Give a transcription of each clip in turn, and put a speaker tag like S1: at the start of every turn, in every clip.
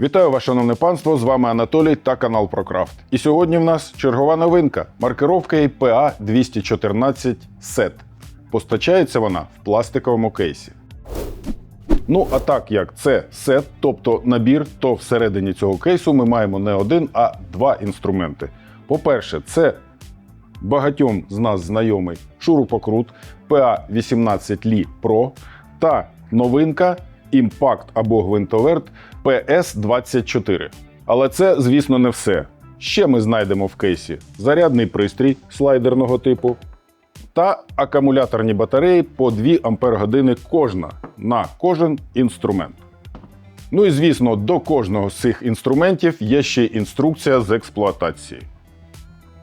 S1: Вітаю вас, шановне панство! З вами Анатолій та канал ProCraft. І сьогодні в нас чергова новинка маркировка IPA 214 SET. Постачається вона в пластиковому кейсі. Ну, а так як це сет, тобто набір, то всередині цього кейсу ми маємо не один, а два інструменти. По-перше, це багатьом з нас знайомий шурупокрут PA18 Li Pro та новинка Impact або гвинтоверт PS24. Але це, звісно, не все. Ще ми знайдемо в кейсі зарядний пристрій слайдерного типу та акумуляторні батареї по 2 Ах кожна на кожен інструмент. Ну і звісно, до кожного з цих інструментів є ще інструкція з експлуатації.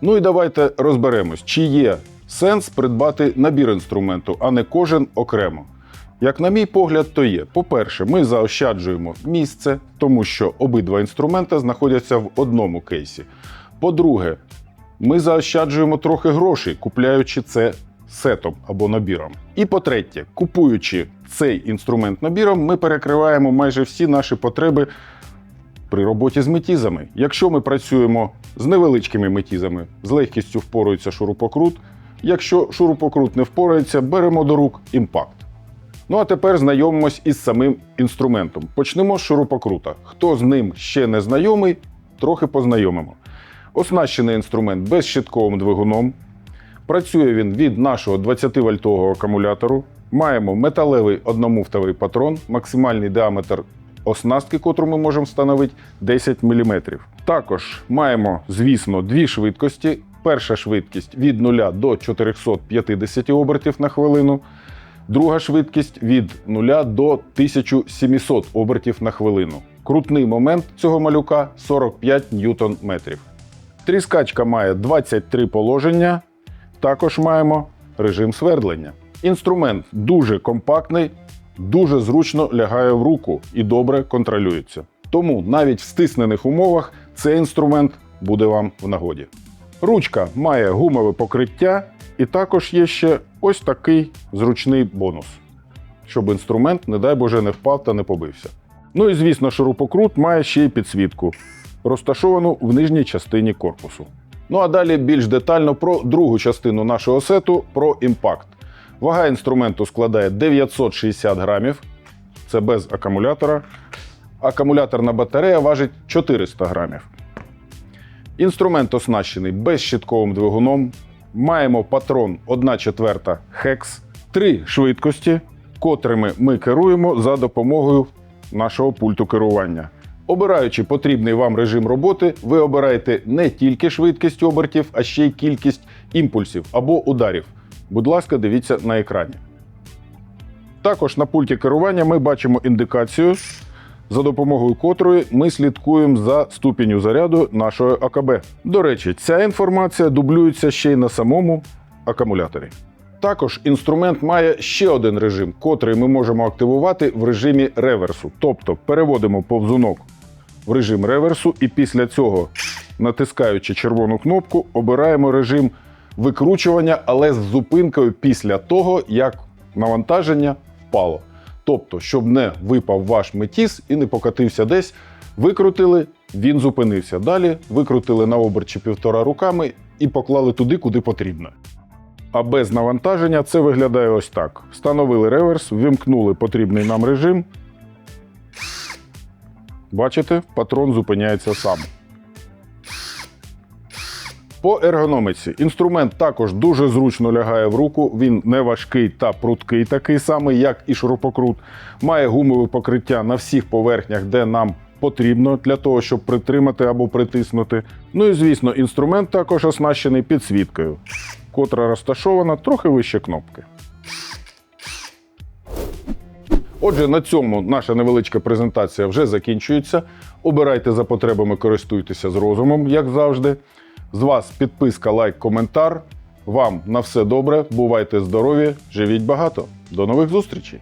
S1: Ну і давайте розберемось, чи є сенс придбати набір інструменту, а не кожен окремо. Як на мій погляд, то є. По-перше, ми заощаджуємо місце, тому що обидва інструменти знаходяться в одному кейсі. По-друге, ми заощаджуємо трохи грошей, купляючи це сетом або набіром. І по-третє, купуючи цей інструмент набіром, ми перекриваємо майже всі наші потреби при роботі з метізами. Якщо ми працюємо з невеличкими метізами, з легкістю впорується шурупокрут. Якщо шурупокрут не впорається, беремо до рук імпакт. Ну а тепер знайомимось із самим інструментом. Почнемо з шурупокрута. Хто з ним ще не знайомий, трохи познайомимо. Оснащений інструмент безщитковим двигуном. Працює він від нашого 20-вольтового акумулятору. Маємо металевий одномуфтовий патрон, максимальний діаметр оснастки, котру ми можемо встановити 10 мм. Також маємо, звісно, дві швидкості. Перша швидкість від 0 до 450 обертів на хвилину. Друга швидкість від 0 до 1700 обертів на хвилину. Крутний момент цього малюка 45 ньютон метрів. Тріскачка має 23 положення. Також маємо режим свердлення. Інструмент дуже компактний, дуже зручно лягає в руку і добре контролюється. Тому навіть в стиснених умовах цей інструмент буде вам в нагоді. Ручка має гумове покриття, і також є ще ось такий зручний бонус, щоб інструмент, не дай Боже, не впав та не побився. Ну і звісно, шурупокрут має ще й підсвітку, розташовану в нижній частині корпусу. Ну а далі більш детально про другу частину нашого сету про імпакт. Вага інструменту складає 960 грамів, це без акумулятора. Акумуляторна батарея важить 400 грамів. Інструмент оснащений безщитковим двигуном. Маємо патрон 1 четверта хекс, три швидкості, котрими ми керуємо за допомогою нашого пульту керування. Обираючи потрібний вам режим роботи, ви обираєте не тільки швидкість обертів, а ще й кількість імпульсів або ударів. Будь ласка, дивіться на екрані. Також на пульті керування ми бачимо індикацію, за допомогою котрої ми слідкуємо за ступінню заряду нашої АКБ. До речі, ця інформація дублюється ще й на самому акумуляторі. Також інструмент має ще один режим, котрий ми можемо активувати в режимі реверсу. Тобто переводимо повзунок в режим реверсу, і після цього, натискаючи червону кнопку, обираємо режим викручування, але з зупинкою після того, як навантаження впало. Тобто, щоб не випав ваш метіс і не покатився десь, викрутили, він зупинився. Далі викрутили на оберчі півтора руками і поклали туди, куди потрібно. А без навантаження це виглядає ось так: встановили реверс, вимкнули потрібний нам режим. Бачите, патрон зупиняється сам. По ергономіці інструмент також дуже зручно лягає в руку. Він не важкий та пруткий, такий самий, як і шурупокрут. Має гумове покриття на всіх поверхнях, де нам потрібно для того, щоб притримати або притиснути. Ну і звісно, інструмент також оснащений підсвіткою, котра розташована трохи вище кнопки. Отже, на цьому наша невеличка презентація вже закінчується. Обирайте за потребами, користуйтеся з розумом, як завжди. З вас підписка, лайк, коментар. Вам на все добре, бувайте здорові, живіть багато. До нових зустрічей!